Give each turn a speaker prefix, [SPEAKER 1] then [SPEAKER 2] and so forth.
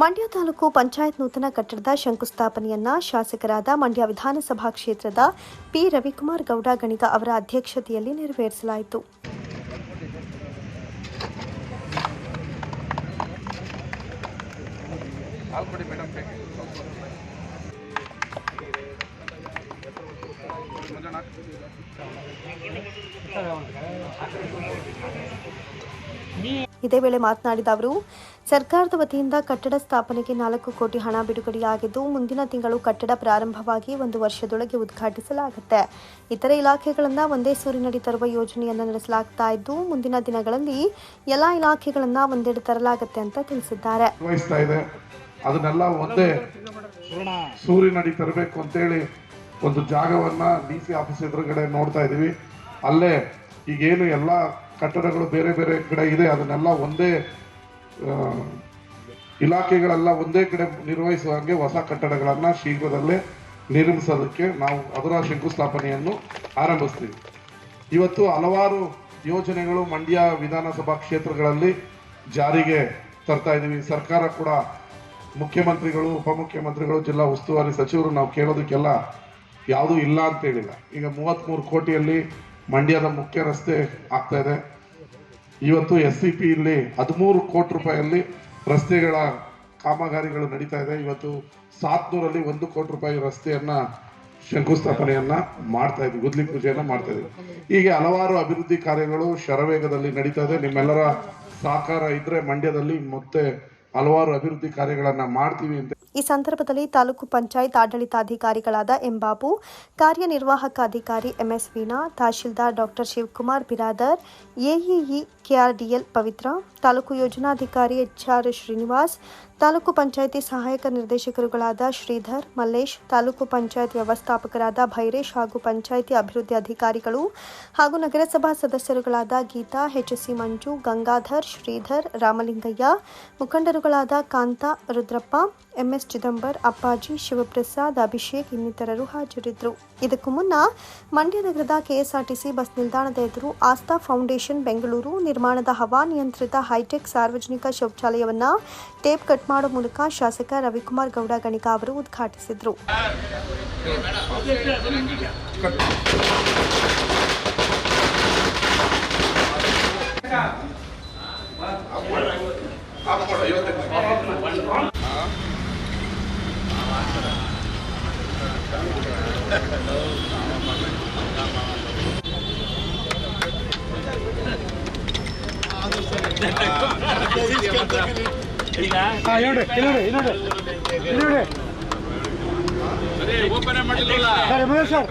[SPEAKER 1] ಮಂಡ್ಯ ತಾಲೂಕು ಪಂಚಾಯತ್ ನೂತನ ಕಟ್ಟಡದ ಶಂಕುಸ್ಥಾಪನೆಯನ್ನ ಶಾಸಕರಾದ ಮಂಡ್ಯ ವಿಧಾನಸಭಾ ಕ್ಷೇತ್ರದ ಪಿ ರವಿಕುಮಾರ್ ಗೌಡ ಗಣಿತ ಅವರ ಅಧ್ಯಕ್ಷತೆಯಲ್ಲಿ ನೆರವೇರಿಸಲಾಯಿತು. ಇದೇ ವೇಳೆ ಮಾತನಾಡಿದ ಅವರು, ಸರ್ಕಾರದ ವತಿಯಿಂದ ಕಟ್ಟಡ ಸ್ಥಾಪನೆಗೆ ನಾಲ್ಕು ಕೋಟಿ ಹಣ ಬಿಡುಗಡೆಯಾಗಿದ್ದು, ಮುಂದಿನ ತಿಂಗಳು ಕಟ್ಟಡ ಪ್ರಾರಂಭವಾಗಿ ಒಂದು ವರ್ಷದೊಳಗೆ ಉದ್ಘಾಟಿಸಲಾಗುತ್ತೆ. ಇತರೆ ಇಲಾಖೆಗಳನ್ನು ಒಂದೇ ಸೂರಿನಡಿ ತರುವ ಯೋಜನೆಯನ್ನು ನಡೆಸಲಾಗ್ತಾ ಇದ್ದು, ಮುಂದಿನ ದಿನಗಳಲ್ಲಿ ಎಲ್ಲ ಇಲಾಖೆಗಳನ್ನು ಒಂದೆಡೆ ತರಲಾಗುತ್ತೆ ಅಂತ ತಿಳಿಸಿದ್ದಾರೆ.
[SPEAKER 2] ಅದನ್ನೆಲ್ಲ ಒಂದೇ ಸೂರಿನಡಿ ತರಬೇಕು ಅಂತೇಳಿ ಒಂದು ಜಾಗವನ್ನ ಡಿ ಸಿ ಆಫೀಸ್ ಎದುರುಗಡೆ ನೋಡ್ತಾ ಇದೀವಿ. ಅಲ್ಲೇ ಈಗೇನು ಎಲ್ಲ ಕಟ್ಟಡಗಳು ಬೇರೆ ಬೇರೆ ಕಡೆ ಇದೆ, ಅದನ್ನೆಲ್ಲ ಒಂದೇ ಇಲಾಖೆಗಳೆಲ್ಲ ಒಂದೇ ಕಡೆ ನಿರ್ವಹಿಸುವ ಹಾಗೆ ಹೊಸ ಕಟ್ಟಡಗಳನ್ನು ಶೀಘ್ರದಲ್ಲೇ ನಿರ್ಮಿಸೋದಕ್ಕೆ ನಾವು ಅದರ ಶಂಕುಸ್ಥಾಪನೆಯನ್ನು ಆರಂಭಿಸ್ತೀವಿ. ಇವತ್ತು ಹಲವಾರು ಯೋಜನೆಗಳು ಮಂಡ್ಯ ವಿಧಾನಸಭಾ ಕ್ಷೇತ್ರಗಳಲ್ಲಿ ಜಾರಿಗೆ ತರ್ತಾ ಇದ್ದೀವಿ. ಸರ್ಕಾರ ಕೂಡ ಮುಖ್ಯಮಂತ್ರಿಗಳು, ಉಪಮುಖ್ಯಮಂತ್ರಿಗಳು, ಜಿಲ್ಲಾ ಉಸ್ತುವಾರಿ ಸಚಿವರು ನಾವು ಕೇಳೋದಕ್ಕೆಲ್ಲ ಯಾವುದೂ ಇಲ್ಲ ಅಂತ ಹೇಳಿಲ್ಲ ಈಗ ಮೂವತ್ತ್ಮೂರು ಕೋಟಿಯಲ್ಲಿ ಮಂಡ್ಯದ ಮುಖ್ಯ ರಸ್ತೆ ಆಗ್ತಾ ಇದೆ. ಇವತ್ತು ಎಸ್ ಸಿ ಪಿ ಇಲ್ಲಿ ಹದಿಮೂರು ಕೋಟಿ ರೂಪಾಯಲ್ಲಿ ರಸ್ತೆಗಳ ಕಾಮಗಾರಿಗಳು ನಡೀತಾ ಇದೆ. ಇವತ್ತು ಸಾತ್ನೂರಲ್ಲಿ ಒಂದು ಕೋಟಿ ರೂಪಾಯಿ ರಸ್ತೆಯನ್ನ ಶಂಕುಸ್ಥಾಪನೆಯನ್ನ ಮಾಡ್ತಾ ಇದ್ವಿ, ಗುದ್ಲಿ ಪೂಜೆಯನ್ನ ಮಾಡ್ತಾ ಇದ್ವಿ. ಹೀಗೆ ಹಲವಾರು ಅಭಿವೃದ್ಧಿ ಕಾರ್ಯಗಳು ಶರವೇಗದಲ್ಲಿ ನಡೀತಾ ಇದೆ. ನಿಮ್ಮೆಲ್ಲರ ಸಹಕಾರ ಇದ್ರೆ ಮಂಡ್ಯದಲ್ಲಿ ಮತ್ತೆ ಹಲವಾರು ಅಭಿವೃದ್ಧಿ ಕಾರ್ಯಗಳನ್ನ ಮಾಡ್ತೀವಿ ಅಂತ
[SPEAKER 1] ಈ ಸಂದರ್ಭದಲ್ಲಿ ತಾಲೂಕು ಪಂಚಾಯತ್ ಆಡಳಿತಾಧಿಕಾರಿಗಳಾದ ಎಂ ಬಾಬು ಕಾರ್ಯನಿರ್ವಾಹಕ ಅಧಿಕಾರಿ MS Veena, tahsildar doctor Shivakumar Biradar, AEE KRDL Pavitra, taluk ಯೋಜನಾಧಿಕಾರಿ ಎಚ್ಆರ್ ಶ್ರೀನಿವಾಸ್ ತಾಲೂಕು ಪಂಚಾಯಿತಿ ಸಹಾಯಕ ನಿರ್ದೇಶಕರುಗಳಾದ ಶ್ರೀಧರ್, ಮಲ್ಲೇಶ್, ತಾಲೂಕು ಪಂಚಾಯತ್ ವ್ಯವಸ್ಥಾಪಕರಾದ ಭೈರೇಶ್ ಹಾಗೂ ಪಂಚಾಯಿತಿ ಅಭಿವೃದ್ಧಿ ಅಧಿಕಾರಿಗಳು ಹಾಗೂ ನಗರಸಭಾ ಸದಸ್ಯರುಗಳಾದ ಗೀತಾ, ಎಚ್ಎಸ್ಸಿ ಮಂಜು, ಗಂಗಾಧರ್, ಶ್ರೀಧರ್, ರಾಮಲಿಂಗಯ್ಯ, ಮುಖಂಡರುಗಳಾದ ಕಾಂತಾ, ರುದ್ರಪ್ಪ, ಎಂಎಸ್ ಚಿದಂಬರ್, ಅಪ್ಪಾಜಿ, ಶಿವಪ್ರಸಾದ್, ಅಭಿಷೇಕ್ ಇನ್ನಿತರರು ಹಾಜರಿದ್ದರು. ಇದಕ್ಕೂ ಮುನ್ನ ಮಂಡ್ಯ ನಗರದ ಕೆಎಸ್ಆರ್ಟಿಸಿ ಬಸ್ ನಿಲ್ದಾಣದ ಎದುರು ಆಸ್ತಾ ಫೌಂಡೇಶನ್ ಬೆಂಗಳೂರು ನಿರ್ಮಾಣದ ಹವಾನಿಯಂತ್ರಿತ ಹೈಟೆಕ್ ಸಾರ್ವಜನಿಕ ಶೌಚಾಲಯವನ್ನು ಟೇಪ್ ಕಟ್ ಮಾಡುವ ಮೂಲಕ ಶಾಸಕ ರವಿಕುಮಾರ್ ಗೌಡ ಗಣಿಕಾ ಅವರು ಉದ್ಘಾಟಿಸಿದರು. ಸರ್